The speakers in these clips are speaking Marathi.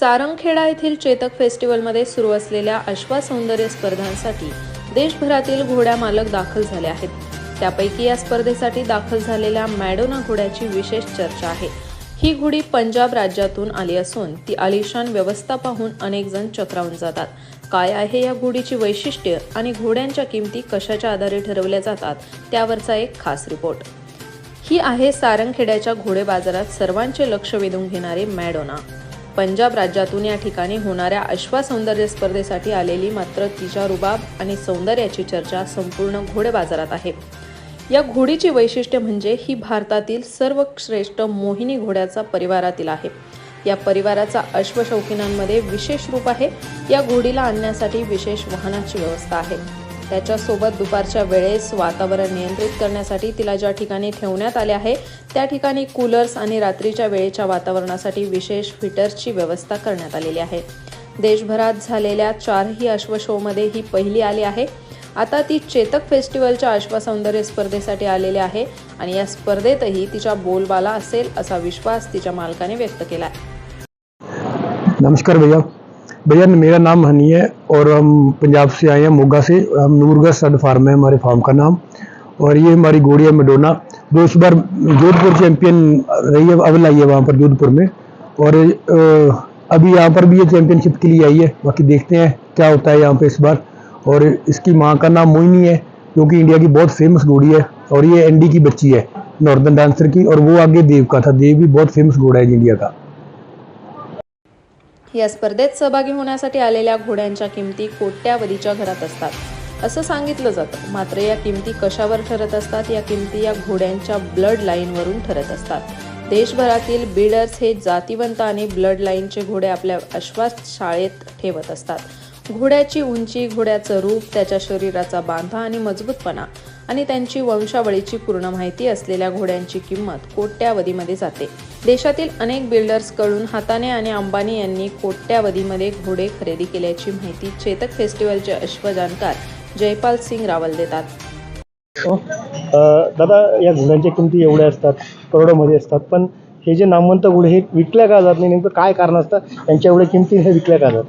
सारंगखेडा येथील चेतक फेस्टिवलमध्ये सुरू असलेल्या अश्वा सौंदर्य स्पर्धांसाठी देशभरातील घोड्या मालक दाखल झाले आहेत. त्यापैकी या स्पर्धेसाठी दाखल झालेल्या मॅडोना घोड्याची विशेष चर्चा आहे. ही घोडी पंजाब राज्यातून आली असून ती आलिशान व्यवस्था पाहून अनेक जण चक्रावून जातात. काय आहे या घोडीची वैशिष्ट्य आणि घोड्यांच्या किमती कशाच्या आधारे ठरवल्या जातात त्यावरचा एक खास रिपोर्ट. ही आहे सारंगखेड्याच्या घोडे बाजारात सर्वांचे लक्ष वेधून घेणारे मॅडोना. पंजाब राज्यातून या ठिकाणी होणाऱ्या अश्वा सौंदर्य स्पर्धेसाठी आलेली मात्र तिच्या रुबाब आणि सौंदर्याची चर्चा संपूर्ण घोडे बाजारात आहे. या घोडीची वैशिष्ट्य म्हणजे ही भारतातील सर्वश्रेष्ठ मोहिनी घोड्याचा परिवारातील आहे. या परिवाराचा अश्वशौकिनांमध्ये विशेष रूप आहे. या घोडीला आणण्यासाठी विशेष वाहनाची व्यवस्था आहे. त्याच्यासोबत दुपारच्या वेळेस वातावरण नियंत्रित करण्यासाठी तिला ज्या ठिकाणी ठेवण्यात आले आहे त्या ठिकाणी कूलर्स आणि रात्रीच्या वेळेच्या वातावरणासाठी विशेष फिटर्सची व्यवस्था करण्यात आलेली आहे. देशभरात झालेल्या चारही अश्वशोमध्ये ही पहिली आली आहे. आता ती चेतक फेस्टिवलच्या अश्वसौंदर्य स्पर्धेसाठी आलेली आहे आणि या स्पर्धेतही तिच्या बोलबाला असेल असा विश्वास तिच्या मालकाने व्यक्त केला आहे नमस्कार भैया. भैया, मेरा नाम हनी है और हम पंजाब से आए हैं, मोगा से। हम नूरगढ़ सड फार्म है, हमारे फार्म का नाम। और ये हमारी है मेडोना। जो इस बार जोधपुर चैंपियन रही है अव्वल आई है वहाँ पर, जोधपुर में। और अभी यहाँ पर भी ये चैंपियनशिप के लिए आई है। बाकी देखते हैं क्या होता है यहाँ पे इस बार। और इसकी माँ का नाम मोइनी है, जो कि इंडिया की बहुत फ़ेमस घोड़ी है। और ये एनडी की बच्ची है, नॉर्दर्न डांसर की। और वो आगे देव का था। देव भी बहुत फ़ेमस घोड़ा है इंडिया का। या स्पर्धेत सहभागी होण्यासाठी आलेल्या घोड्यांच्या किमती कोट्यावधीच्या घरात असतात. असं सांगितलं जातं. मात्र या किमती कशावर ठरत असतात? या किमती या घोड्यांच्या ब्लड लाईनवरून ठरत असतात. देशभरातील बिल्डर्स हे जातिवंत आणि ब्लड लाईनचे घोडे आपल्या अश्वास शाळेत ठेवत असतात. घोड्याची उंची घोड्याचं रूप त्याच्या शरीराचा बांधा आणि मजबूतपणा. आणि त्यांची वंशावळीची पूर्ण माहिती असलेल्या घोड्यांची किंमत कोट्यावधीमध्ये जाते. देशातील अनेक बिल्डर्सकडून हाताने आणि अंबानी यांनी कोट्यावधीमध्ये घोडे खरेदी केल्याची माहिती चेतक फेस्टिवलचे अश्वजानकार जयपाल सिंग रावल देतात. दादा या घोड्यांच्या किमती एवढ्या असतात करोडोमध्ये असतात पण हे जे नामवंत घोडे हे विकल्या का जात नाही? नेमकं काय कारण असतं? त्यांच्या एवढ्या किमती हे विकल्या का जात?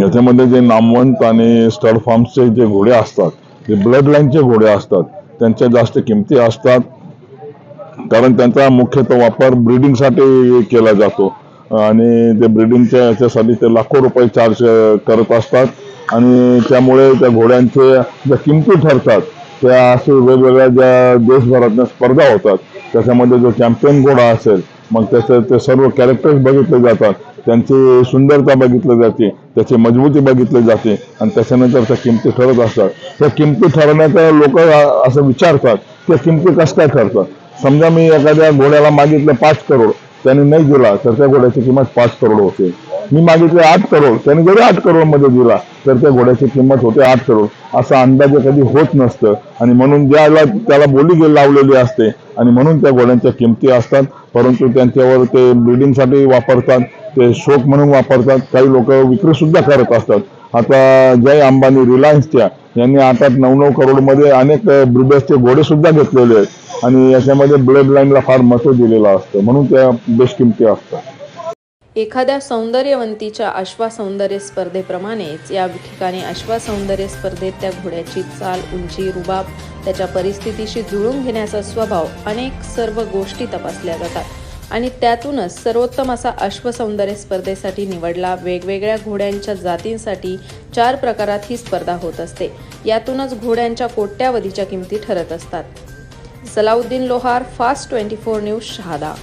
याच्यामध्ये जे नामवंत आणि स्टड फार्म्सचे जे घोडे असतात ते ब्लड लाईनचे घोडे असतात त्यांच्या जास्त किमती असतात. कारण त्यांचा मुख्यतः वापर ब्रिडिंगसाठी केला जातो. आणि ते ब्रिडिंगच्या याच्यासाठी ते लाखो रुपये चार्ज करत असतात. आणि त्यामुळे त्या घोड्यांचे ज्या किमती ठरतात त्या असे वेगवेगळ्या ज्या देशभरातल्या स्पर्धा होतात त्याच्यामध्ये जो कॅम्पेन घोडा असेल मग त्याचे ते सर्व कॅरेक्टर्स बघितले जातात. त्यांची सुंदरता बघितली जाते त्याची मजबूती बघितली जाते आणि त्याच्यानंतर त्या किमती ठरत असतात. त्या किमती ठरवण्याचा लोक असं विचारतात त्या किमती कसं काय ठरतात? समजा मी एखाद्या घोड्याला मागितलं पाच करोड त्याने नाही दिला तर त्या घोड्याची किंमत पाच करोड होते. मी मागितले आठ करोड त्याने जरी आठ करोडमध्ये दिला तर त्या घोड्याची किंमत होते आठ करोड. असा अंदाज कधी होत नसतं. आणि म्हणून ज्याला त्याला बोली लावलेली असते आणि म्हणून त्या घोड्यांच्या किमती असतात. परंतु त्यांच्यावर ते ब्रिडिंगसाठी वापरतात ते शोक म्हणून वापरतात. काही लोक विक्री सुद्धा करत असतात. आता जय अंबानी रिलायन्सच्या यांनी आठ आठ नऊ नऊ करोडमध्ये अनेक ब्रिडर्सचे घोडे सुद्धा घेतलेले आहेत. आणि याच्यामध्ये ब्लड लाईनला फार महत्त्व दिलेलं असतं. म्हणून त्या बेस्ट किमती असतात. एखाद्या सौंदर्यवंतीच्या अश्वा सौंदर्य स्पर्धेप्रमाणेच या ठिकाणी अश्वा सौंदर्य स्पर्धेत त्या घोड्याची चाल उंची रुबाब त्याच्या परिस्थितीशी जुळून घेण्याचा स्वभाव अनेक सर्व गोष्टी तपासल्या जातात. आणि त्यातूनच सर्वोत्तम असा अश्वसौंदर्य स्पर्धेसाठी निवडला वेगवेगळ्या घोड्यांच्या जातींसाठी चार प्रकारात ही स्पर्धा होत असते. यातूनच घोड्यांच्या कोट्यावधीच्या किमती ठरत असतात. Salauddin Lohar fast twenty four news Shahada.